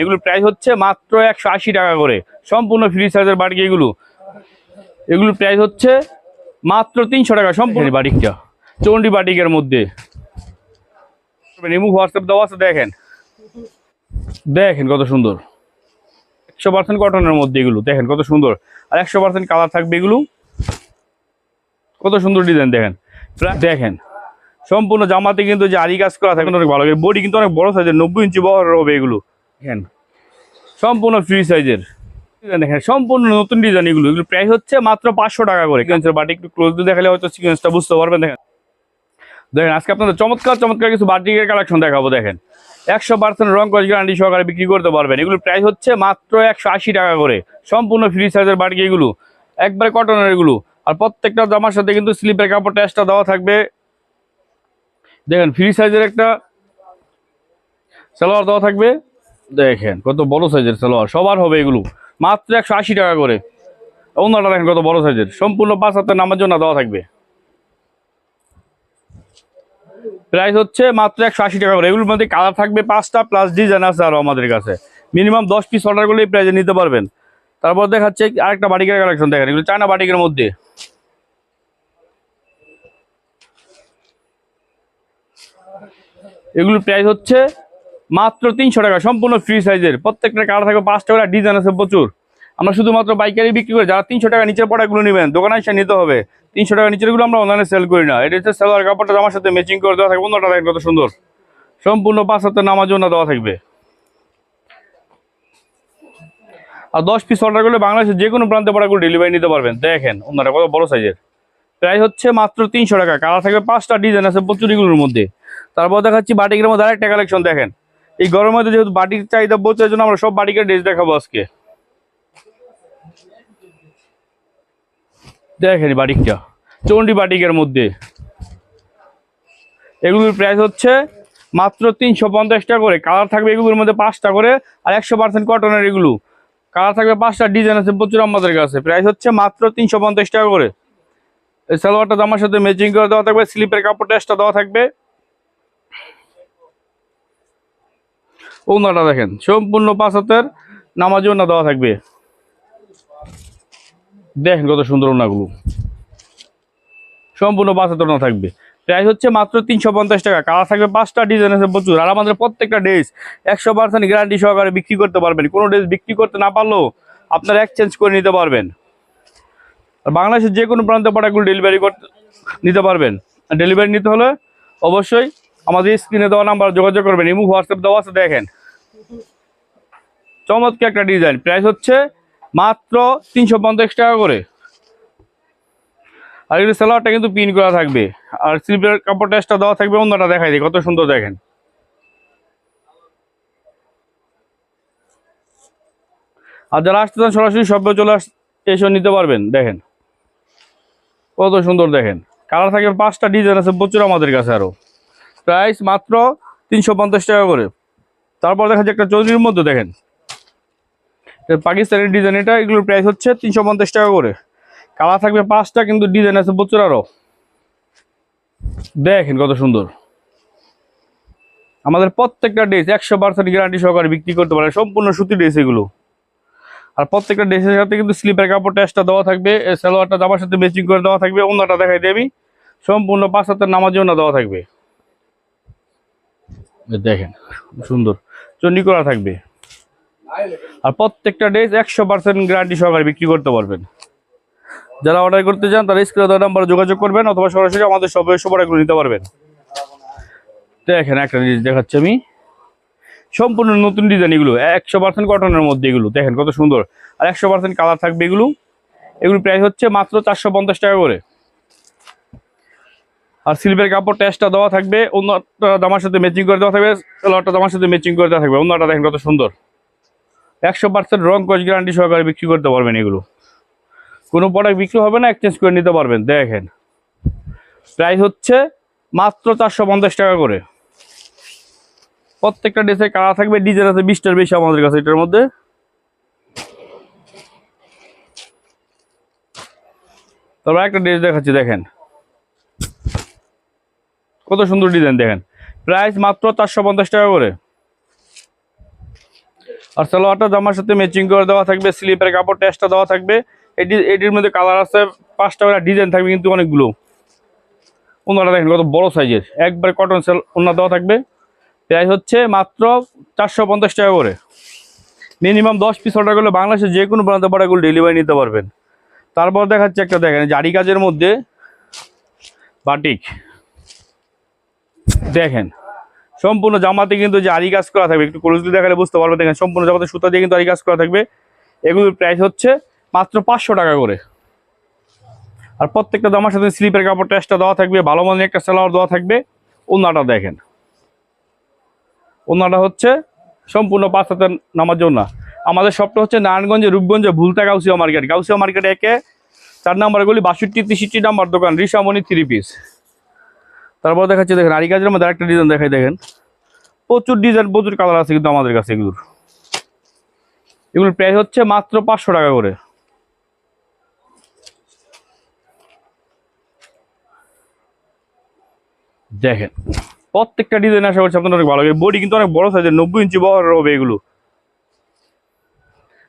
এগুলো প্রাইস হচ্ছে মাত্র একশো আশি টাকা করে। সম্পূর্ণ ফ্রি সাইজের বাড়ি এগুলো। এগুলোর প্রাইস হচ্ছে মাত্র তিনশো টাকা সম্পূর্ণ। বাটিকটা চন্ডি বাটিকের মধ্যে। রিমুভ হোয়াটসঅ্যাপ দেওয়া আছে দেখেন। দেখেন কত সুন্দর। একশো পার্সেন্ট কটনের মধ্যে এগুলো দেখেন কত সুন্দর। আর একশো পার্সেন্ট কালার থাকবে এগুলো। কত সুন্দর ডিজাইন দেখেন। দেখেন। সম্পূর্ণ জামাতে কিন্তু যে আরি কাজ করা থাকে অনেক ভালো। বডি কিন্তু অনেক বড় সাইজের নব্বই ইঞ্চি বহর হবে এগুলো। দেখেন, সম্পূর্ণ ফ্রি সাইজের দেখেন, সম্পূর্ণ নতুন ডিজাইন এগুলো। এগুলো প্রাইস হচ্ছে মাত্র পাঁচশো টাকা করে। সিকোয়েন্সের বাটি একটু ক্লোজ দিয়ে দেখালে হয়তো সিকোয়েন্সটা বুঝতে পারবেন, দেখেন। দেখেন, আজকে আপনাদের চমৎকার চমৎকার কিছু বাটিকের কালেকশন দেখাবো, দেখেন। একশো পার্সেন্ট রং কস গ্যারান্টি সহকারে বিক্রি করতে পারবেন। এগুলো প্রাইস হচ্ছে মাত্র একশো আশি টাকা করে। সম্পূর্ণ ফ্রি সাইজের বাটিক এগুলো। একবারে কটনের এগুলো। আর প্রত্যেকটা জামার সাথে কিন্তু স্লিপের কাপড় টেস্টটা দেওয়া থাকবে। দেখেন ফ্রি সাইজের একটা সালোয়ার দেওয়া থাকবে। দেখেন, কত বড় সাইজের সালোয়ার, সবার হবে এগুলো। মাত্র একশো আশি টাকা করে। অন্যটা দেখেন কত বড় সাইজের। সম্পূর্ণ পাঁচ হাতের নামার জন্য দেওয়া থাকবে। প্রাইস হচ্ছে মাত্র একশো আশি টাকা করে। এগুলোর মধ্যে কালার থাকবে পাঁচটা প্লাস ডিজাইন আছে আরও আমাদের কাছে। মিনিমাম দশ পিস অর্ডার করলে এই প্রাইজে নিতে পারবেন। তারপর দেখাচ্ছে আরেকটা বাটিকের কালেকশন দেখেন, এগুলো চায়না বাটিকের মধ্যে। এগুলোর প্রাইস হচ্ছে মাত্র তিনশো টাকা, সম্পূর্ণ ফ্রি সাইজের প্রত্যেকটা কালার থাকবে, পাঁচটা করে ডিজাইন আছে প্রচুর। আমরা শুধুমাত্র বাইকারি বিক্রি করি, যারা তিনশো টাকা নিচের প্রোডাক্টগুলো নেবেন, দোকানে এসে নিতে হবে। তিনশো টাকা নিচেরগুলো আমরা অনলাইনে সেল করি না। এটা হচ্ছে সেলার কাপড়টা আমার সাথে ম্যাচিং করে দেওয়া থাকবে, অন্যটা কত সুন্দর। সম্পূর্ণ পাঁচ হাতের নামার জন্য দেওয়া থাকবে। আর দশ পিস অর্ডার করলে বাংলাদেশের যে কোনো প্রান্তে প্রোডাক্টগুলো ডেলিভারি নিতে পারবেন। দেখেন, অন্যটা কত বড় সাইজের প্রাইস হচ্ছে মাত্র তিনশো টাকা। কালার থাকবে পাঁচটা ডিজাইন আছে প্রচুরিগুলোর মধ্যে। তারপর দেখাচ্ছি বাটিকের মধ্যে আরেকটা কালেকশন দেখেন। এই গরমের মধ্যে যেহেতু বাটির চাহিদা বলছে জন্য আমরা সব বাটিকের ড্রেস দেখাবো আজকে। দেখেন বাটিকটা চন্ডি বাটিকের মধ্যে। এগুলোর প্রাইস হচ্ছে মাত্র তিনশো পঞ্চাশ টাকা করে। কালার থাকবে এগুলোর মধ্যে পাঁচটা করে আর একশো পার্সেন্ট কটনের এগুলো। কালার থাকবে পাঁচটা ডিজাইন আছে প্রচুর আমাদের কাছে। প্রাইস হচ্ছে মাত্র তিনশো পঞ্চাশ টাকা করে। এই সালোয়ারটা জামার সাথে ম্যাচিং করে দেওয়া থাকবে, স্লিপের কাপড় টেস্টটা দেওয়া থাকবে। ওনাটা দেখেন। সম্পূর্ণ পাঁচ হাতের নামাজ ওনা দেওয়া থাকবে। দেখেন কত সুন্দর ওনাগুলো সম্পূর্ণ পাঁচ হাতের ওনা থাকবে। প্রাইস হচ্ছে মাত্র তিনশো পঞ্চাশ টাকা। কালার থাকবে পাঁচটা, ডিজাইন আছে প্রচুর। আর আমাদের প্রত্যেকটা ড্রেস একশো পার্সেন্ট গ্যারান্টি সহকারে বিক্রি করতে পারবেন। কোনো ড্রেস বিক্রি করতে না পারলেও আপনারা এক্সচেঞ্জ করে নিতে পারবেন। আর বাংলাদেশের যে কোনো প্রান্তে প্রোডাক্টগুলো ডেলিভারি করতে নিতে পারবেন। আর ডেলিভারি নিতে হলে অবশ্যই আমাদের স্ক্রিনে দেওয়া নাম্বার যোগাযোগ করবেন। ইমু হোয়াটসঅ্যাপ দেওয়া আছে, দেখেন। চমৎকার একটা ডিজাইন প্রাইস হচ্ছে মাত্র তিনশো পঞ্চাশ টাকা করে। আর এগুলো সেলারটা কিন্তু পিন করা থাকবে। আর স্লিপের কাপড় টেস্টটা দেওয়া থাকবে, অন্যটা দেখাই দিই, কত সুন্দর দেখেন। আর যারা আসতে চান, সরাসরি সব চলে এসে নিতে পারবেন, দেখেন। কত সুন্দর দেখেন। কালার থাকে পাঁচটা ডিজাইন আছে প্রচুর আমাদের কাছে আরও প্রাইস মাত্র তিনশো পঞ্চাশ টাকা করে। তারপর দেখা যাচ্ছে একটা চৌধুরীর মধ্যে দেখেন। পাকিস্তানের ডিজাইন এটা, এগুলোর প্রাইস হচ্ছে তিনশো পঞ্চাশ টাকা করে। কালার থাকবে পাঁচটা, কিন্তু ডিজাইন আছে প্রচুর আরও দেখেন কত সুন্দর। আমাদের প্রত্যেকটা ড্রেস একশো পার্সেন্ট গ্যারান্টি সহকারে বিক্রি করতে পারে, সম্পূর্ণ সুতি ড্রেস এগুলো। আর প্রত্যেকটা ড্রেসের সাথে কিন্তু স্লিপের কাপড় টেস্টটা দেওয়া থাকবে সালোয়ারটা জামার সাথে ম্যাচিং করে দেওয়া থাকবে অন্যটা দেখাই দিই আমি। সম্পূর্ণ পাঁচ হাতের নামার জন্য দেওয়া থাকবে। দেখেন, সুন্দর। চন্ডি করা থাকবে। আর প্রত্যেকটা ড্রেস একশো পার্সেন্ট গ্যারান্টি সহকারে বিক্রি করতে পারবেন। যারা অর্ডার করতে চান, তারা স্ক্রিনে দেওয়া নাম্বারে যোগাযোগ করবেন, অথবা সরাসরি আমাদের সব সবার নিতে পারবেন। দেখেন একটা জিনিস দেখাচ্ছি আমি। সম্পূর্ণ নতুন ডিজাইন এগুলো, একশো পার্সেন্ট কটনের মধ্যে এগুলো। দেখেন কত সুন্দর। আর একশো পার্সেন্ট কালার থাকবে এগুলো। এগুলো প্রাইস হচ্ছে মাত্র চারশো পঞ্চাশ টাকা করে। আর সিলভার কাপড় টেস্টটা দেওয়া থাকবে, অন্যটা দামার সাথে ম্যাচিং করে দেওয়া থাকবে লটটা দামার সাথে ম্যাচিং করে দেওয়া থাকবে, অন্যটা দেখেন কত সুন্দর। একশো পার্সেন্ট রং কচ গ্যারান্টি সহকারে বিক্রি করতে পারবেন এগুলো। কোনো প্রোডাক্ট বিক্রি হবে না এক্সচেঞ্জ করে নিতে পারবেন, দেখেন। প্রাইস হচ্ছে মাত্র চারশো পঞ্চাশ টাকা করে। প্রত্যেকটা ড্রেসে কালার থাকবে ডিজাইন আছে বিশটার বেশি আমাদের কাছে এটার মধ্যে। তারপর একটা ড্রেস দেখাচ্ছি, দেখেন। কত সুন্দর ডিজাইন দেখেন। প্রাইস মাত্র চারশো পঞ্চাশ টাকা করে। আর সালোয়ারটা জামার সাথে ম্যাচিং করে দেওয়া থাকবে, স্লিপের কাপড় টেস্টটা দেওয়া থাকবে। এটি, এটির মধ্যে কালার আছে, পাঁচটা করে ডিজাইন থাকবে কিন্তু অনেকগুলো। ওনারা দেখেন কত বড় সাইজের একবারে কটন সেল ওনার দেওয়া থাকবে। প্রাইস হচ্ছে মাত্র চারশো পঞ্চাশ টাকা করে। মিনিমাম দশ পিস অর্ডার করলে বাংলাদেশে যে কোনো প্রান্ত পাড়াগুলো ডেলিভারি নিতে পারবেন। তারপর দেখাচ্ছে একটা দেখেন জারি কাজের মধ্যে বাটিক দেখেন। সম্পূর্ণ জামাতে কিন্তু যে আরি কাজ করা থাকবে, একটু ক্লোজলি দেখালে বুঝতে পারবে দেখেন, সম্পূর্ণ জামাতে সুতা দিয়ে কিন্তু আরি কাজ করা থাকবে। এগুলোর প্রাইস হচ্ছে মাত্র পাঁচশো টাকা করে। আর প্রত্যেকটা জামার সাথে স্লিপের কাপড় টেস্টটা দেওয়া থাকবে, ভালো মানের একটা সেলার দেওয়া থাকবে। ওনাটা দেখেন। ওনাটা হচ্ছে সম্পূর্ণ পাঁচ নামার জন্য আমাদের শপটা হচ্ছে নারায়ণগঞ্জে রূপগঞ্জে ভুলতা গাউসিয়া মার্কেট। গাউসিয়া মার্কেট একে চার নাম্বারগুলি বাষট্টি, তেষট্টি নাম্বার দোকান রিসামণি থ্রি পিস তারপর দেখাচ্ছে, দেখেন আরি কাজের মধ্যে একটা ডিজাইন দেখাই, দেখেন। প্রচুর ডিজাইন প্রচুর কালার আছে কিন্তু আমাদের কাছে এগুলোর। এগুলোর প্রাইস হচ্ছে মাত্র পাঁচশো টাকা করে। দেখেন, প্রত্যেকটা ডিজাইন আশা করছি আপনার অনেক ভালো লাগবে। বডি কিন্তু অনেক বড় সাইজের নব্বই ইঞ্চি বহর হবে এগুলো।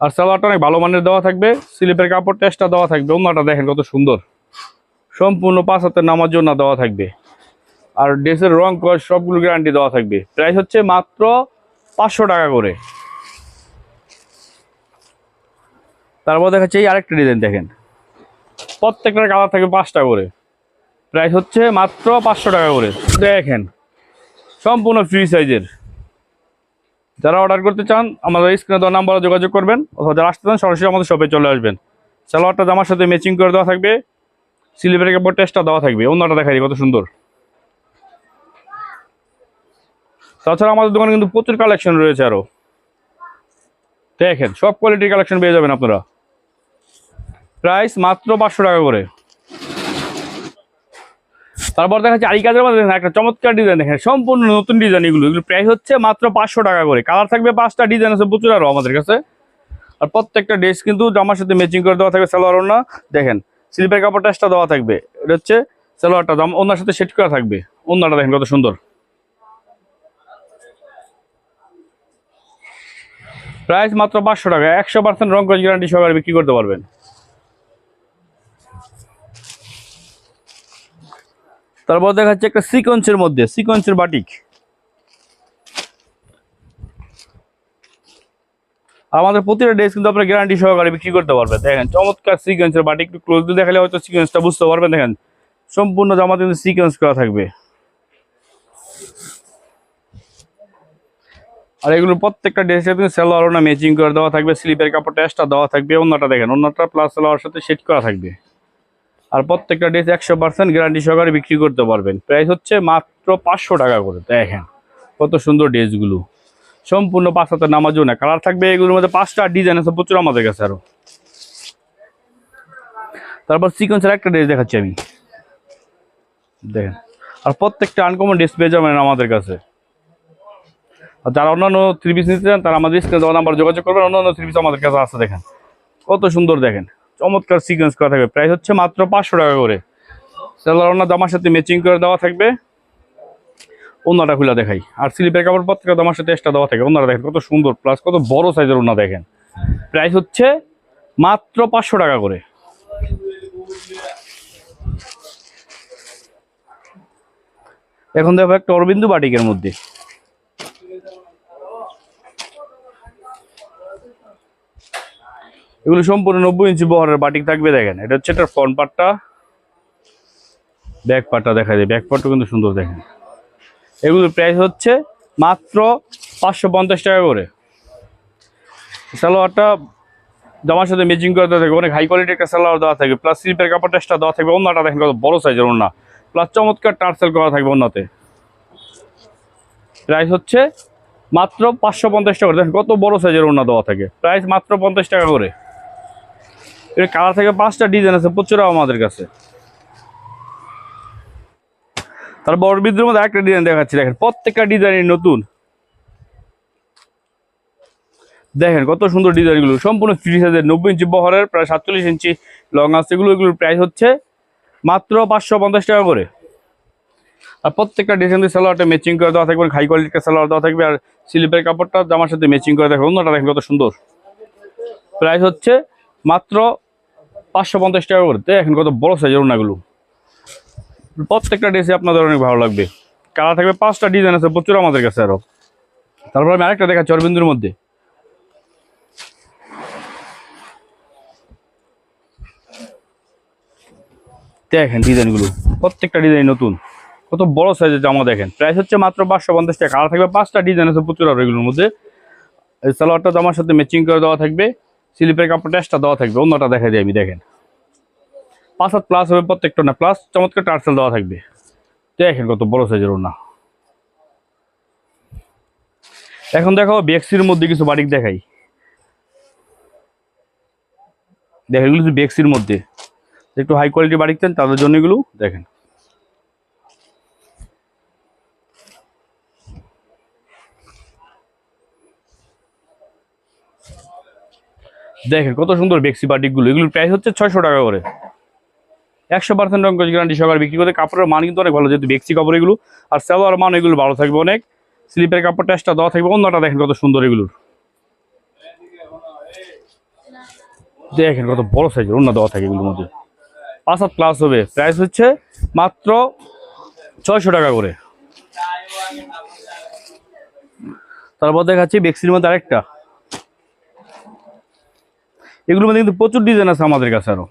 আর সালোয়ারটা অনেক ভালো মানের দেওয়া থাকবে, স্লিপের কাপড় টেস্টটা দেওয়া থাকবে। অন্যটা দেখেন কত সুন্দর। সম্পূর্ণ পাঁচ হাতের নামার জন্য দেওয়া থাকবে। আর ড্রেসের রং কর সবগুলো গ্যারান্টি দেওয়া থাকবে। প্রাইস হচ্ছে মাত্র পাঁচশো টাকা করে। তারপর দেখাচ্ছে এই আরেকটা ডিজাইন দেখেন। প্রত্যেকটার কালার থাকবে পাঁচটা করে। প্রাইস হচ্ছে মাত্র পাঁচশো টাকা করে। দেখেন, সম্পূর্ণ ফ্রি সাইজের যারা অর্ডার করতে চান, আমাদের স্ক্রিনে দেওয়া নাম্বারে যোগাযোগ করবেন, অথবা যারা আসতে চান, সরাসরি আমাদের শপে চলে আসবেন। সালোয়ারটা জামার সাথে ম্যাচিং করে দেওয়া থাকবে। সিলিভারের কাপড় টেস্টটা দেওয়া থাকবে। অন্যটা দেখাই কত সুন্দর। তাছাড়া আমাদের দোকানে কিন্তু প্রচুর কালেকশন রয়েছে আরও দেখেন, সব কোয়ালিটির কালেকশন পেয়ে যাবেন আপনারা। প্রাইস মাত্র পাঁচশো টাকা করে। তারপর দেখা যাচ্ছে আরি কাজের মধ্যে দেখেন, একটা চমৎকার ডিজাইন দেখেন, সম্পূর্ণ নতুন ডিজাইন এগুলো। এগুলো প্রাইস হচ্ছে মাত্র পাঁচশো টাকা করে। কালার থাকবে পাঁচটা ডিজাইন আছে প্রচুর আরও আমাদের কাছে। আর প্রত্যেকটা ড্রেস কিন্তু জামার সাথে ম্যাচিং করে দেওয়া থাকবে, সালোয়ার ওনা দেখেন স্লিপের কাপড় টেস্টটা দেওয়া থাকবে। এটা হচ্ছে সালোয়ারটা দাম ওনার সাথে সেট করা থাকবে। ওনাটা দেখেন কত সুন্দর। প্রাইস মাত্র পাঁচশো টাকা। একশো পার্সেন্ট রং কস গ্যারান্টি সহকারে বিক্রি করতে পারবেন। তারপর দেখা যাচ্ছে একটা সিকোয়েন্সের মধ্যে, সিকোয়েন্সের বাটিক। আমাদের প্রতিটা ড্রেস কিন্তু আপনার গ্যারান্টি সহকারে বিক্রি করতে পারবেন। দেখেন, চমৎকার সিকোয়েন্সের বাটিক। একটু ক্লোজলি দেখালে হয়তো সিকোয়েন্সটা বুঝতে পারবেন। দেখেন, সম্পূর্ণ জামাতে কিন্তু সিকোয়েন্স করা থাকবে। আর এগুলো প্রত্যেকটা ড্রেসে কিন্তু সেলোয়ার ওনা ম্যাচিং করে দেওয়া থাকবে স্লিপের কাপড় টেস্টটা দেওয়া থাকবে অন্যটা দেখেন অন্যটা প্লাস সেলোয়ার সাথে সেট করা থাকবে। আর প্রত্যেকটা ড্রেস একশো পার্সেন্ট গ্যারান্টি সহকারে বিক্রি করতে পারবেন। প্রাইস হচ্ছে মাত্র পাঁচশো টাকা করে, দেখেন কত সুন্দর ড্রেসগুলো সম্পূর্ণ পাঁচ হাতের নামার না কালার থাকবে এগুলোর মধ্যে পাঁচটা ডিজাইন আছে প্রচুর আমাদের কাছে আরও। তারপর সিকোয়েন্সের একটা ড্রেস দেখাচ্ছি আমি। দেখেন, আর প্রত্যেকটা আনকমন ড্রেস পেয়ে যাবেন আমাদের কাছে। যারা অন্যান্য থ্রি পিস নিতে চান, তারা আমাদের স্ক্রিনে দেওয়া নাম্বার যোগাযোগ করবেন। অন্যান্য থ্রি পিস আমাদের কাছে আছে, দেখেন। কত সুন্দর দেখেন। চমৎকার সিকোয়েন্স করা থাকবে। প্রাইস হচ্ছে মাত্র পাঁচশো টাকা করে। সেলার ওনার দামার সাথে ম্যাচিং করে দেওয়া থাকবে। ওনাটা খুলে দেখাই। আর স্লিপের কাপড় প্রত্যেকটা দামার সাথে এক্সট্রা দেওয়া থাকে। ওনারা দেখেন কত সুন্দর। প্লাস কত বড় সাইজের ওনা দেখেন। প্রাইস হচ্ছে মাত্র পাঁচশো টাকা করে। এখন দেখো একটা অরবিন্দু বাটিকের মধ্যে। এগুলো সম্পূর্ণ নব্বই ইঞ্চি বহরের বাটিক থাকবে, দেখেন। এটা হচ্ছে এটার ফ্রন্ট পার্টটা ব্যাক পার্টটা দেখা যায় ব্যাক পার্টটা কিন্তু সুন্দর, দেখেন। এগুলোর প্রাইস হচ্ছে মাত্র পাঁচশো পঞ্চাশ টাকা করে। সালোয়ারটা জামার সাথে ম্যাচিং করে দেওয়া থাকবে। অনেক হাই কোয়ালিটির একটা সালোয়ার দেওয়া থাকবে। প্লাস স্লিপের কাপড় টেস্টটা দেওয়া থাকবে। অন্যটা দেখেন কত বড় সাইজের অন্য প্লাস চমৎকার টার্সেল করা থাকবে অন্যতে প্রাইস হচ্ছে মাত্র পাঁচশো পঞ্চাশ টাকা করে। দেখেন কত বড় সাইজের ওড়না দেওয়া থাকে। প্রাইস মাত্র পঞ্চাশ টাকা করে। এর কালার থেকে পাঁচটা ডিজাইন আছে প্রচুর আমাদের কাছে। তার বড় বিদ্যুর মধ্যে একটা ডিজাইন দেখাচ্ছি, দেখেন, প্রত্যেকটা ডিজাইন নতুন। দেখেন, কত সুন্দর ডিজাইনগুলো সম্পূর্ণ ফ্রি সাইজের নব্বই ইঞ্চি বহরের, প্রায় সাতচল্লিশ ইঞ্চি লং আছে। এগুলো, এগুলোর প্রাইস হচ্ছে মাত্র পাঁচশো পঞ্চাশ টাকা করে। আর প্রত্যেকটা ডিজাইন দিয়ে সালোয়ারটা ম্যাচিং করে দেওয়া থাকবে হাই কোয়ালিটির সালোয়ার দেওয়া থাকবে, আর স্লিপের কাপড়টা জামার সাথে ম্যাচিং করে দেখো অন্যটা দেখেন কত সুন্দর। প্রাইস হচ্ছে মাত্র পাঁচশো পঞ্চাশ টাকা করে দেখেন কত বড় সাইজের ওনাগুলো প্রত্যেকটা ড্রেসে আপনাদের অনেক ভালো লাগবে। কালার থাকবে, পাঁচটা ডিজাইন আছে প্রচুর আমাদের কাছে আরও। তারপর আমি আরেকটা দেখাচ্ছি অরবিন্দুর মধ্যে। দেখেন ডিজাইনগুলো প্রত্যেকটা ডিজাইন নতুন। কত বড় সাইজের জামা দেখেন। প্রাইস হচ্ছে মাত্র পাঁচশো পঞ্চাশ টাকা। থাকবে, পাঁচটা ডিজাইন আছে প্রচুর আর এগুলোর মধ্যে। সালোয়ারটা জামার সাথে ম্যাচিং করে দেওয়া থাকবে। স্লিপের কাপড় টেস্টটা দেওয়া থাকবে, অন্যটা দেখা যায় আমি দেখেন। পাঁচ হাত প্লাস হবে প্রত্যেকটা না প্লাস চমৎকার টার্সেল দেওয়া থাকবে। দেখেন কত বড় সাইজের ওনা এখন দেখো বেক্সির মধ্যে কিছু বাটিক দেখাই। দেখেন এগুলো বেক্সির মধ্যে। একটু হাই কোয়ালিটি বাটিক চান তাদের জন্য এগুলো দেখেন। দেখেন কত সুন্দর বেক্সি বাটিকগুলো। এগুলোর প্রাইস হচ্ছে ছয়শো টাকা করে। একশো পার্সেন্ট রঙ গ্যারান্টি সহকারে বিক্রি করে কাপড়ের মান কিন্তু অনেক ভালো, যেহেতু বেক্সি কাপড় এগুলো, আর সালোয়ার মান এগুলো ভালো থাকবে অনেক। স্লিপের কাপড় টেস্টটা দেওয়া থাকবে, অন্যটা দেখেন কত সুন্দর এগুলোর। দেখেন কত বড় সাইজের অন্য দেওয়া থাকে এগুলোর মধ্যে। পাঁচ হাত ক্লাস হবে প্রাইস হচ্ছে মাত্র ছয়শো টাকা করে। তারপর দেখাচ্ছি বেক্সির মধ্যে আরেকটা। এগুলোর মধ্যে কিন্তু প্রচুর ডিজাইন আছে আমাদের কাছে আরও।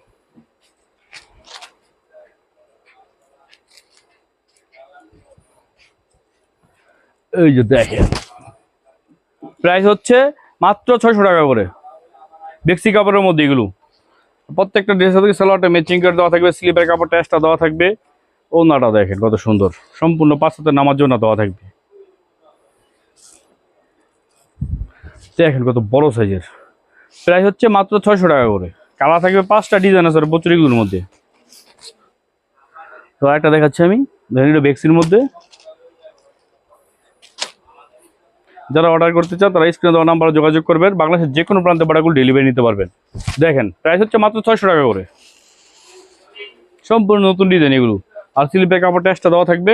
এই যে দেখেন। প্রাইস হচ্ছে মাত্র ছয়শো টাকা করে। বেক্সি কাপড়ের মধ্যে এগুলো। প্রত্যেকটা ড্রেসের থেকে সালোয়ারটা ম্যাচিং করে দেওয়া থাকবে, স্লিপের কাপড় টেস্টটা দেওয়া থাকবে। ওনাটা দেখেন কত সুন্দর। সম্পূর্ণ পাঁচ হাতে নামার জন্য দেওয়া থাকবে। দেখেন কত বড় সাইজের প্রাইস হচ্ছে মাত্র ছয়শো টাকা করে। কালার থাকবে পাঁচটা ডিজাইন আছে প্রচুর এগুলোর মধ্যে। তো একটা দেখাচ্ছি আমি এটা বেক্সির মধ্যে। যারা অর্ডার করতে চান তারা স্ক্রিনে দেওয়া নাম্বারে যোগাযোগ করবেন। বাংলাদেশের যে কোনো প্রান্তে প্রোডাক্টগুলো ডেলিভারি নিতে পারবেন। দেখেন প্রাইস হচ্ছে মাত্র ছয়শো টাকা করে। সম্পূর্ণ নতুন ডিজাইন এগুলো। আর স্লিপের কাপড় টেস্টটা দেওয়া থাকবে।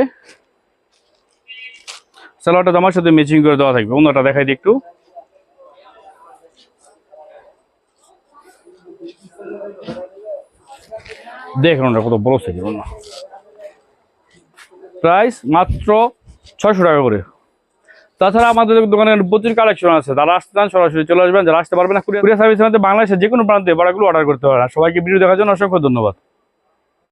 সালোয়ারটা জামার সাথে ম্যাচিং করে দেওয়া থাকবে। অন্যটা দেখাই দিই একটু। দেখুন কত বড় সাইজের অন্য প্রাইস মাত্র ছয়শো টাকা করে। তাছাড়া আমাদের দোকানে প্রচুর কালেকশন আছে। যারা আসতে চান সরাসরি চলে আসবেন, যারা আসতে পারবেন না কুরিয়ার সার্ভিসের মধ্যে বাংলাদেশের যে কোনো প্রান্তে বাড়াগুলো অর্ডার করতে পারেন। সবাইকে ভিডিও দেখার জন্য অসংখ্য ধন্যবাদ।